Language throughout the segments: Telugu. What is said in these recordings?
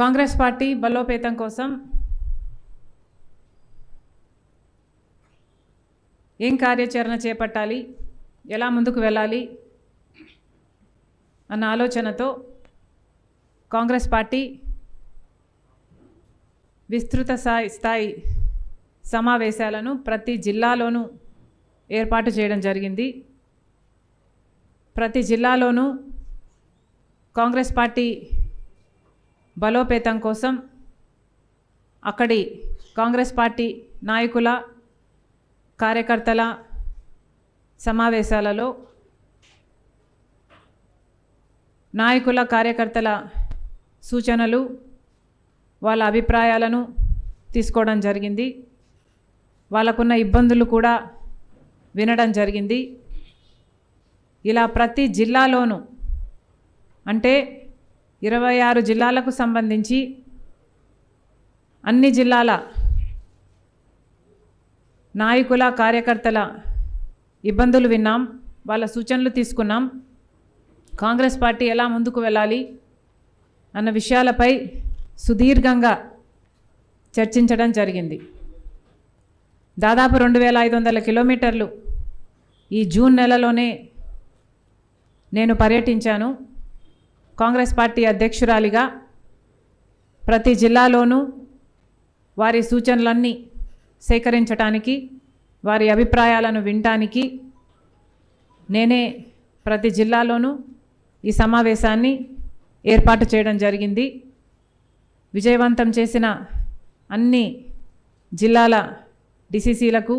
కాంగ్రెస్ పార్టీ బలోపేతం కోసం ఏం కార్యాచరణ చేపట్టాలి? ఎలా ముందుకు వెళ్ళాలి? అన్న ఆలోచనతో కాంగ్రెస్ పార్టీ విస్తృత స్థాయి స్థాయి సమావేశాలను ప్రతి జిల్లాలోనూ ఏర్పాటు చేయడం జరిగింది. ప్రతి జిల్లాలోనూ కాంగ్రెస్ పార్టీ బలోపేతం కోసం అక్కడి కాంగ్రెస్ పార్టీ నాయకుల కార్యకర్తల సమావేశాలలో నాయకుల కార్యకర్తల సూచనలు వాళ్ళ అభిప్రాయాలను తీసుకోవడం జరిగింది. వాళ్ళకున్న ఇబ్బందులు కూడా వినడం జరిగింది. ఇలా ప్రతి జిల్లాలోనూ అంటే ఇరవై ఆరు జిల్లాలకు సంబంధించి అన్ని జిల్లాల నాయకుల కార్యకర్తల ఇబ్బందులు విన్నాం. వాళ్ళ సూచనలు తీసుకున్నాం. కాంగ్రెస్ పార్టీ ఎలా ముందుకు వెళ్ళాలి అన్న విషయాలపై సుదీర్ఘంగా చర్చించడం జరిగింది. దాదాపు రెండు వేల ఐదు వందల కిలోమీటర్లు ఈ జూన్ నెలలోనే నేను పర్యటించాను. కాంగ్రెస్ పార్టీ అధ్యక్షురాలిగా ప్రతి జిల్లాలోనూ వారి సూచనలన్నీ సేకరించడానికి వారి అభిప్రాయాలను వినటానికి నేనే ప్రతి జిల్లాలోనూ ఈ సమావేశాన్ని ఏర్పాటు చేయడం జరిగింది. విజయవంతం చేసిన అన్ని జిల్లాల డిసిసిలకు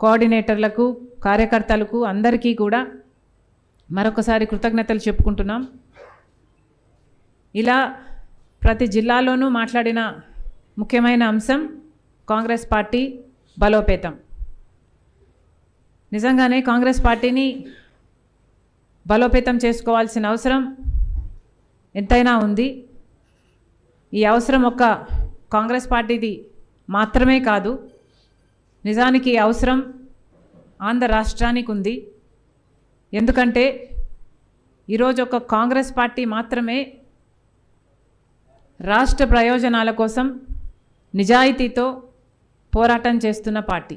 కోఆర్డినేటర్లకు కార్యకర్తలకు అందరికీ కూడా మరొకసారి కృతజ్ఞతలు చెప్పుకుంటున్నాం. ఇలా ప్రతి జిల్లాలోనూ మాట్లాడిన ముఖ్యమైన అంశం కాంగ్రెస్ పార్టీ బలోపేతం. నిజంగానే కాంగ్రెస్ పార్టీని బలోపేతం చేసుకోవాల్సిన అవసరం ఎంతైనా ఉంది. ఈ అవసరం ఒక్క కాంగ్రెస్ పార్టీది మాత్రమే కాదు నిజానికి ఈ అవసరం ఆంధ్ర రాష్ట్రానికి ఉంది. ఎందుకంటే ఈరోజు ఒక కాంగ్రెస్ పార్టీ మాత్రమే రాష్ట్ర ప్రయోజనాల కోసం నిజాయితీతో పోరాటం చేస్తున్న పార్టీ.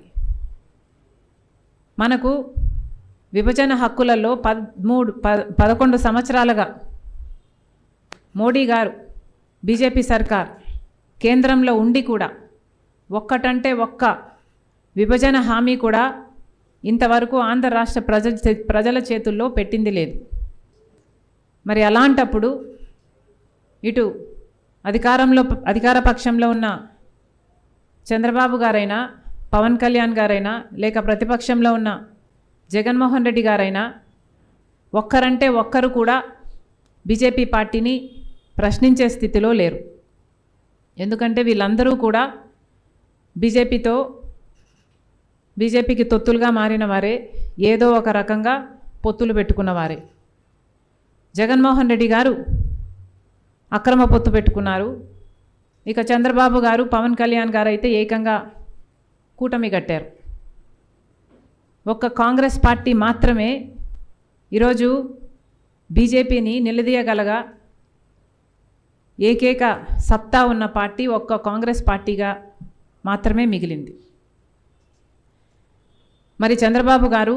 మనకు విభజన హక్కులలో పదమూడు ప పదకొండు సంవత్సరాలుగా మోడీ గారు బీజేపీ సర్కార్ కేంద్రంలో ఉండి కూడా ఒక్కటంటే ఒక్క విభజన హామీ కూడా ఇంతవరకు ఆంధ్ర రాష్ట్ర ప్రజ ప్రజల చేతుల్లో పెట్టింది లేదు. మరి అలాంటప్పుడు ఇటు అధికారంలో అధికార పక్షంలో ఉన్న చంద్రబాబు గారైనా పవన్ కళ్యాణ్ గారైనా లేక ప్రతిపక్షంలో ఉన్న జగన్మోహన్ రెడ్డి గారైనా ఒక్కరంటే ఒక్కరు కూడా బీజేపీ పార్టీని ప్రశ్నించే స్థితిలో లేరు. ఎందుకంటే వీళ్ళందరూ కూడా బీజేపీతో బీజేపీకి తొత్తులుగా మారిన వారే ఏదో ఒక రకంగా పొత్తులు పెట్టుకున్నవారే జగన్మోహన్ రెడ్డి గారు అక్రమ పొత్తు పెట్టుకున్నారు. ఇక చంద్రబాబు గారు పవన్ కళ్యాణ్ గారు అయితే ఏకంగా కూటమి కట్టారు. ఒక్క కాంగ్రెస్ పార్టీ మాత్రమే ఈరోజు బీజేపీని నిలదీయగలగా ఏకైక సత్తా ఉన్న పార్టీ ఒక్క కాంగ్రెస్ పార్టీగా మాత్రమే మిగిలింది. మరి చంద్రబాబు గారు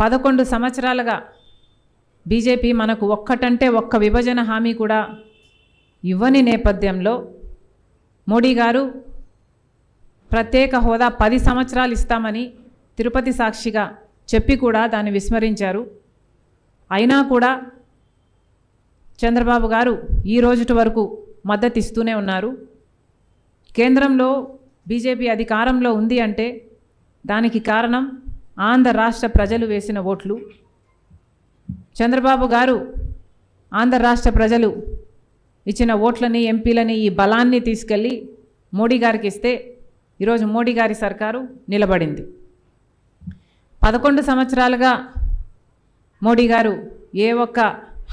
పదకొండు సంవత్సరాలుగా బీజేపీ మనకు ఒక్కటంటే ఒక్క విభజన హామీ కూడా ఇవ్వని నేపథ్యంలో మోడీ గారు ప్రత్యేక హోదా పది సంవత్సరాలు ఇస్తామని తిరుపతి సాక్షిగా చెప్పి కూడా దాన్ని విస్మరించారు. అయినా కూడా చంద్రబాబు గారు ఈ రోజుటి వరకు మద్దతు ఇస్తూనే ఉన్నారు. కేంద్రంలో బీజేపీ అధికారంలో ఉంది అంటే దానికి కారణం ఆంధ్ర రాష్ట్ర ప్రజలు వేసిన ఓట్లు. చంద్రబాబు గారు ఆంధ్ర రాష్ట్ర ప్రజలు ఇచ్చిన ఓట్లని ఎంపీలని ఈ బలాన్ని తీసుకెళ్ళి మోడీ గారికి ఇస్తే ఈరోజు మోడీ గారి సర్కారు నిలబడింది. పదకొండు సంవత్సరాలుగా మోడీ గారు ఏ ఒక్క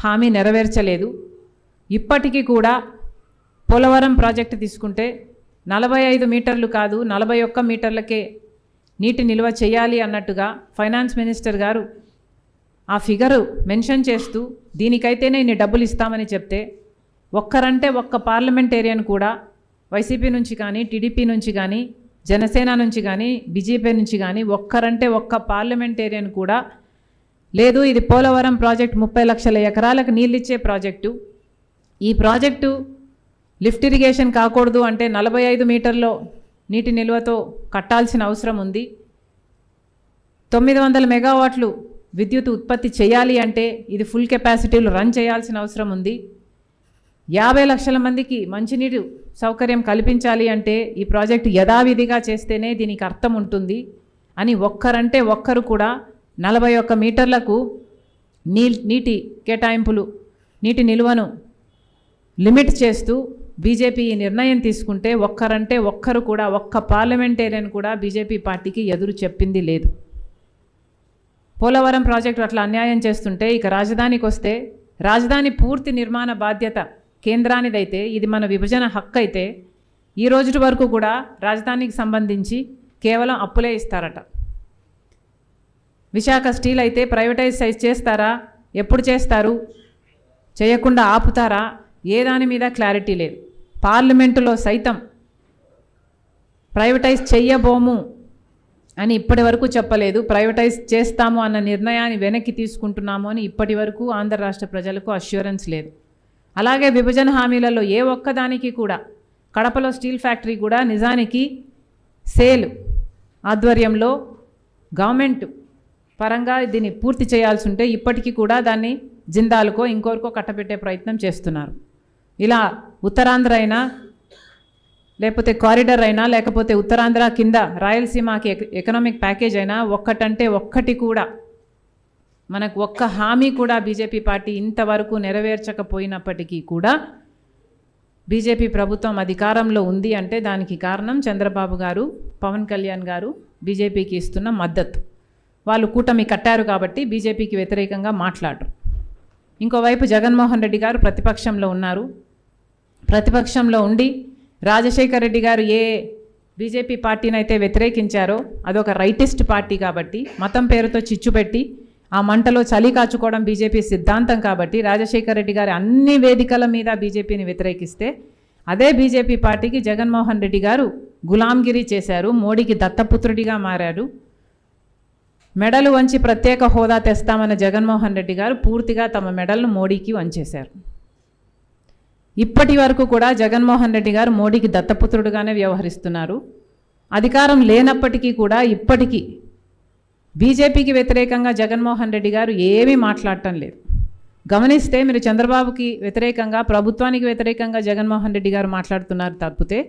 హామీ నెరవేర్చలేదు. ఇప్పటికీ కూడా పోలవరం ప్రాజెక్టు తీసుకుంటే నలభై ఐదు మీటర్లు కాదు నలభై ఒక్క మీటర్లకే నీటి నిల్వ చేయాలి అన్నట్టుగా ఫైనాన్స్ మినిస్టర్ గారు ఆ ఫిగరు మెన్షన్ చేస్తూ దీనికైతేనే ఇన్ని డబ్బులు ఇస్తామని చెప్తే ఒక్కరంటే ఒక్క పార్లమెంటేరియన్ కూడా వైసీపీ నుంచి కానీ టీడీపీ నుంచి కానీ జనసేన నుంచి కానీ బీజేపీ నుంచి కానీ ఒక్కరంటే ఒక్క పార్లమెంటేరియన్ కూడా లేదు ఇది పోలవరం ప్రాజెక్ట్ ముప్పై లక్షల ఎకరాలకు నీళ్ళిచ్చే ప్రాజెక్టు. ఈ ప్రాజెక్టు లిఫ్ట్ ఇరిగేషన్ కాకూడదు అంటే నలభై ఐదు మీటర్లో నీటి నిల్వతో కట్టాల్సిన అవసరం ఉంది. తొమ్మిది వందల మెగావాట్లు విద్యుత్ ఉత్పత్తి చేయాలి అంటే ఇది ఫుల్ కెపాసిటీలో రన్ చేయాల్సిన అవసరం ఉంది. యాభై లక్షల మందికి మంచినీటి సౌకర్యం కల్పించాలి అంటే ఈ ప్రాజెక్టు యథావిధిగా చేస్తేనే దీనికి అర్థం ఉంటుంది. అని ఒక్కరంటే ఒక్కరు కూడా నలభై ఒక్క మీటర్లకు నీ నీటి కేటాయింపులు నీటి నిల్వను లిమిట్ చేస్తూ బీజేపీ ఈ నిర్ణయం తీసుకుంటే ఒక్కరంటే ఒక్కరు కూడా ఒక్క పార్లమెంటేరియన్ కూడా బీజేపీ పార్టీకి ఎదురు చెప్పింది లేదు. పోలవరం ప్రాజెక్టు అట్లా అన్యాయం చేస్తుంటే ఇక రాజధానికి వస్తే రాజధాని పూర్తి నిర్మాణ బాధ్యత కేంద్రానిదైతే ఇది మన విభజన హక్కు అయితే ఈ రోజు వరకు కూడా రాజధానికి సంబంధించి కేవలం అప్పులే ఇస్తారట. విశాఖ స్టీల్ అయితే ప్రైవేటైజ్ సైజ్ చేస్తారా? ఎప్పుడు చేస్తారు? చేయకుండా ఆపుతారా? ఏ దాని మీద క్లారిటీ లేదు. పార్లమెంటులో సైతం ప్రైవేటైజ్ చెయ్యబోము అని ఇప్పటి వరకు చెప్పలేదు. ప్రైవేటైజ్ చేస్తాము అన్న నిర్ణయాన్ని వెనక్కి తీసుకుంటున్నాము అని ఇప్పటి వరకు ఆంధ్ర రాష్ట్ర ప్రజలకు అష్యూరెన్స్ లేదు. అలాగే విభజన హామీలలో ఏ ఒక్కదానికి కూడా కడపలో స్టీల్ ఫ్యాక్టరీ కూడా నిజానికి సేల్ ఆధ్వర్యంలో గవర్నమెంట్ పరంగా దీన్ని పూర్తి చేయాల్సి ఉంటే ఇప్పటికీ కూడా దాన్ని జిందాల్కో ఇంకోరికో కట్టబెట్టే ప్రయత్నం చేస్తున్నారు. ఇలా ఉత్తరాంధ్ర అయినా లేకపోతే కారిడర్ అయినా లేకపోతే ఉత్తరాంధ్ర కింద రాయలసీమకి ఎకనామిక్ ప్యాకేజ్ అయినా ఒక్కటంటే ఒక్కటి కూడా మనకు ఒక్క హామీ కూడా బీజేపీ పార్టీ ఇంతవరకు నెరవేర్చకపోయినప్పటికీ కూడా బీజేపీ ప్రభుత్వం అధికారంలో ఉంది అంటే దానికి కారణం చంద్రబాబు గారు పవన్ కళ్యాణ్ గారు బీజేపీకి ఇస్తున్న మద్దతు. వాళ్ళు కూటమి కట్టారు కాబట్టి బీజేపీకి వ్యతిరేకంగా మాట్లాడరు. ఇంకోవైపు జగన్మోహన్ రెడ్డి గారు ప్రతిపక్షంలో ఉన్నారు. ప్రతిపక్షంలో ఉండి రాజశేఖర్ రెడ్డి గారు ఏ బీజేపీ పార్టీని అయితే వ్యతిరేకించారో అదొక రైటిస్ట్ పార్టీ కాబట్టి మతం పేరుతో చిచ్చు పెట్టి ఆ మంటలో చలి కాచుకోవడం బీజేపీ సిద్ధాంతం కాబట్టి రాజశేఖర్ రెడ్డి గారు అన్ని వేదికల మీద బీజేపీని వ్యతిరేకిస్తే అదే బీజేపీ పార్టీకి జగన్మోహన్ రెడ్డి గారు గులాంగిరి చేశారు మోడీకి దత్తపుత్రుడిగా మారారు మెడలు వంచి ప్రత్యేక హోదా తెస్తామన్న జగన్మోహన్ రెడ్డి గారు పూర్తిగా తమ మెడల్ను మోడీకి వంచేశారు. ఇప్పటి వరకు కూడా జగన్మోహన్ రెడ్డి గారు మోడీకి దత్తపుత్రుడుగానే వ్యవహరిస్తున్నారు. అధికారం లేనప్పటికీ కూడా ఇప్పటికీ బీజేపీకి వ్యతిరేకంగా జగన్మోహన్ రెడ్డి గారు ఏమీ మాట్లాడటం లేదు. గమనిస్తే మీరు చంద్రబాబుకి వ్యతిరేకంగా ప్రభుత్వానికి వ్యతిరేకంగా జగన్మోహన్ రెడ్డి గారు మాట్లాడుతున్నారు తప్పితే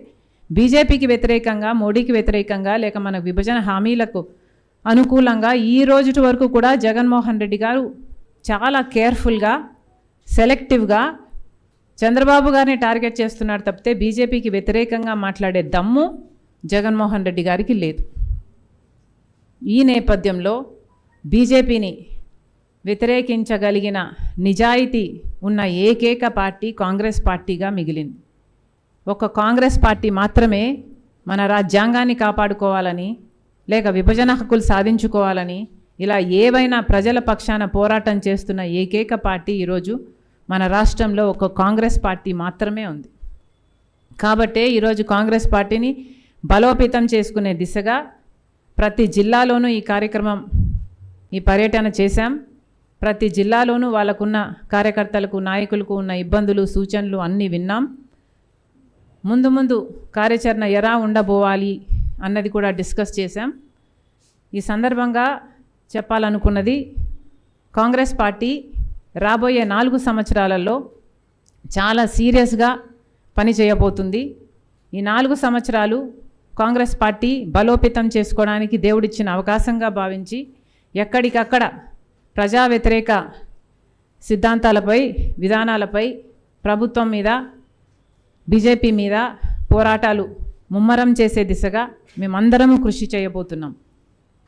బీజేపీకి వ్యతిరేకంగా మోడీకి వ్యతిరేకంగా లేక మన విభజన హామీలకు అనుకూలంగా ఈ రోజు వరకు కూడా జగన్మోహన్ రెడ్డి గారు చాలా కేర్ఫుల్గా సెలెక్టివ్గా చంద్రబాబు గారిని టార్గెట్ చేస్తున్నారు తప్పితే బీజేపీకి వ్యతిరేకంగా మాట్లాడే దమ్ము జగన్మోహన్ రెడ్డి గారికి లేదు. ఈ నేపథ్యంలో బీజేపీని వ్యతిరేకించగలిగిన నిజాయితీ ఉన్న ఏకైక పార్టీ కాంగ్రెస్ పార్టీగా మిగిలింది. ఒక కాంగ్రెస్ పార్టీ మాత్రమే మన రాజ్యాంగాన్ని కాపాడుకోవాలని లేక విభజన హక్కులు సాధించుకోవాలని ఇలా ఏవైనా ప్రజల పక్షాన పోరాటం చేస్తున్న ఏకైక పార్టీ ఈరోజు మన రాష్ట్రంలో ఒక కాంగ్రెస్ పార్టీ మాత్రమే ఉంది. కాబట్టే ఈరోజు కాంగ్రెస్ పార్టీని బలోపేతం చేసుకునే దిశగా ప్రతి జిల్లాలోనూ ఈ కార్యక్రమం ఈ పర్యటన చేశాం. ప్రతి జిల్లాలోనూ వాళ్ళకున్న కార్యకర్తలకు నాయకులకు ఉన్న ఇబ్బందులు సూచనలు అన్నీ విన్నాం. ముందు ముందు కార్యాచరణ ఎలా ఉండబోవాలి అన్నది కూడా డిస్కస్ చేశాం. ఈ సందర్భంగా చెప్పాలనుకున్నది కాంగ్రెస్ పార్టీ రాబోయే నాలుగు సంవత్సరాలలో చాలా సీరియస్గా పని చేయబోతుంది. ఈ నాలుగు సంవత్సరాలు కాంగ్రెస్ పార్టీ బలోపేతం చేసుకోవడానికి దేవుడిచ్చిన అవకాశంగా భావించి ఎక్కడికక్కడ ప్రజా వ్యతిరేక సిద్ధాంతాలపై విధానాలపై ప్రభుత్వం మీద బీజేపీ మీద పోరాటాలు ముమ్మరం చేసే దిశగా మేమందరము కృషి చేయబోతున్నాం.